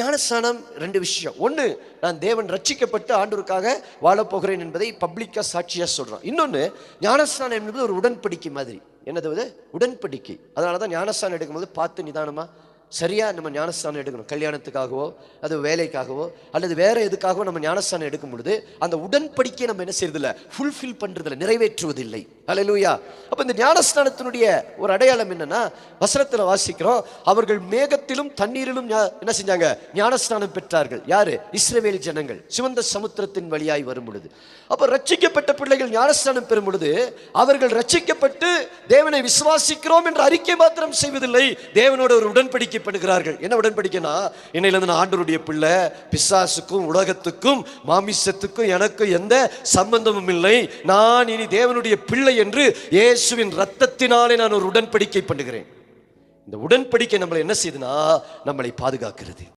ஞானஸ்தானம் ரெண்டு விஷயம். ஒன்று நான் தேவன் ரட்சிக்கப்பட்டு ஆண்டோருக்காக வாழப்போகிறேன் என்பதை பப்ளிக்காக சாட்சியாக சொல்கிறோம் இன்னொன்று ஞானஸ்தானம் என்பது ஒரு உடன்படிக்கை மாதிரி. என்னது அது? உடன்படிக்கை. அதனால தான் ஞானஸ்தானம் எடுக்கும்போது பார்த்து நிதானமாக சரியாக நம்ம ஞானஸ்தானம் எடுக்கணும். கல்யாணத்துக்காகவோ அது வேலைக்காகவோ அல்லது வேறு எதுக்காகவோ நம்ம ஞானஸ்தானம் எடுக்கும் பொழுது அந்த உடன்படிக்கையை நம்ம என்ன செய்யறதில்ல? ஃபுல்ஃபில் பண்ணுறதில்ல நிறைவேற்றுவதில்லை. அல்லேலூயா அப்போ இந்த ஞானஸ்தானத்தினுடைய ஒரு அடையாளம் என்னன்னா வசனத்தில் வாசிக்கிறோம் அவர்கள் மேகத்திலும் தண்ணீரிலும் என்ன செஞ்சாங்க? ஞானஸ்தானம் பெற்றார்கள். யாரு? இஸ்ரவேல் ஜனங்கள். சிவந்த சமுத்திரத்தின் வழியாய் வரும் பொழுது. அப்போ ரட்சிக்கப்பட்ட பிள்ளைகள் ஞானஸ்தானம் பெறும் பொழுது அவர்கள் ரட்சிக்கப்பட்டு தேவனை விசுவாசிக்கிறோம் என்ற அறிக்கை மாத்திரம் செய்வதில்லை தேவனோட ஒரு உடன்படிக்கைப்படுகிறார்கள். என்ன உடன்படிக்கைனா இன்னையிலிருந்து நான் பிள்ளை பிசாசுக்கும் உலகத்துக்கும் மாமிசத்துக்கும் எனக்கும் எந்த சம்பந்தமும் இல்லை. நான் இனி தேவனுடைய பிள்ளை என்று இயேசுவின் ரத்தத்தினாலே நான் ஒரு உடன்படிக்கை பண்ணுகிறேன். இந்த உடன்படிக்கை நம்மளை என்ன செய்யுதுன்னா நம்மளை பாதுகாக்கிறது.